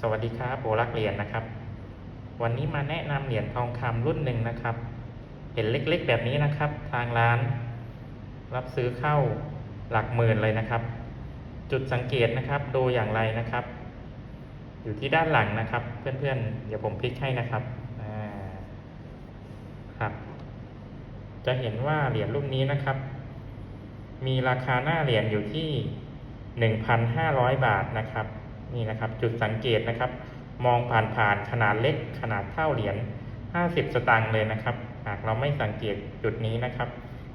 สวัสดีครับโอรักเหรียญนะครับ วันนี้มาแนะนำเหรียญทองคำรุ่นหนึ่งนะครับ เห็นเล็กๆ แบบนี้นะครับ ทางร้าน รับซื้อเข้าหลักหมื่นเลยนะครับ จุดสังเกตนะครับดูอย่างไรนะครับ อยู่ที่ด้านหลังนะครับ เพื่อนๆ เดี๋ยวผมพลิกให้นะครับอ่าครับ จะเห็นว่าเหรียญรุ่นนี้นะครับ มีราคาหน้าเหรียญอยู่ที่ 1,500 บาทนะครับ นี่นะครับจุดสังเกตนะครับ มองผ่านๆขนาดเล็กขนาดเท่าเหรียญ 50 สตางค์เลยนะครับ หากเราไม่สังเกตจุดนี้นะครับ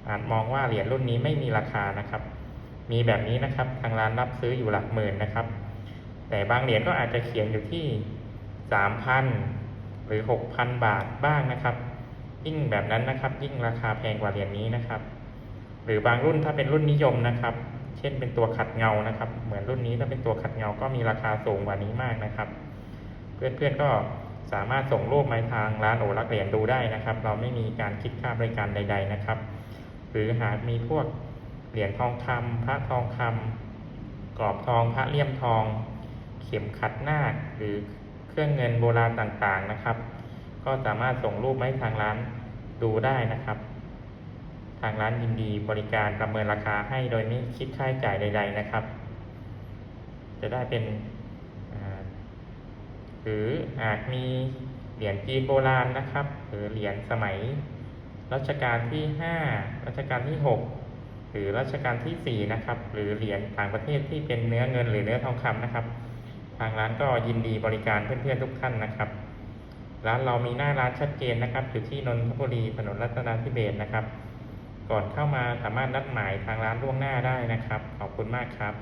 อาจมองว่าเหรียญรุ่นนี้ไม่มีราคานะครับ มีแบบนี้นะครับทางร้านรับซื้ออยู่หลักหมื่นนะครับ แต่บางเหรียญก็อาจจะเขียนอยู่ที่ 3,000 หรือ 6,000 บาทบ้างนะครับ ยิ่งแบบนั้นนะครับ ยิ่งราคาแพงกว่าเหรียญนี้นะครับ หรือบางรุ่นถ้าเป็นรุ่นนิยมนะครับ เช่นเป็นตัวขัดเงานะครับ เหมือนรุ่นนี้ถ้าเป็นตัวขัดเงาก็มีราคาสูงกว่านี้มากนะครับ เพื่อนๆก็สามารถส่งรูปมาทางร้านโอรักเหรียญดูได้นะครับ เราไม่มีการคิดค่าบริการใด ๆนะครับ หรือหากมีพวกเหรียญทองคำพระทองคำกรอบทองพระเลี่ยมทอง เข็มขัดนาคหรือเครื่องเงินโบราณต่างๆนะครับ ก็สามารถส่งรูปมาให้ทางร้านดูได้นะครับ ทางร้านยินดีบริการประเมินราคาให้โดยไม่คิดค่าใช้จ่ายใด ๆ นะครับ จะได้เป็นหรือหากมีเหรียญจีนโบราณนะครับ หรือเหรียญสมัยรัชกาลที่ห้ารัชกาลที่หกหรือรัชกาลที่สี่นะครับ หรือเหรียญต่างประเทศที่เป็นเนื้อเงินหรือเนื้อทองคำนะครับ ทางร้านก็ยินดีบริการเพื่อนๆทุกท่านนะครับ ร้านเรามีหน้าร้านชัดเจนนะครับอยู่ที่นนทบุรีถนนรัตนาธิเบศรนะครับ ก่อนเข้ามาสามารถนัดหมายทางร้านล่วงหน้าได้นะครับ ขอบคุณมากครับ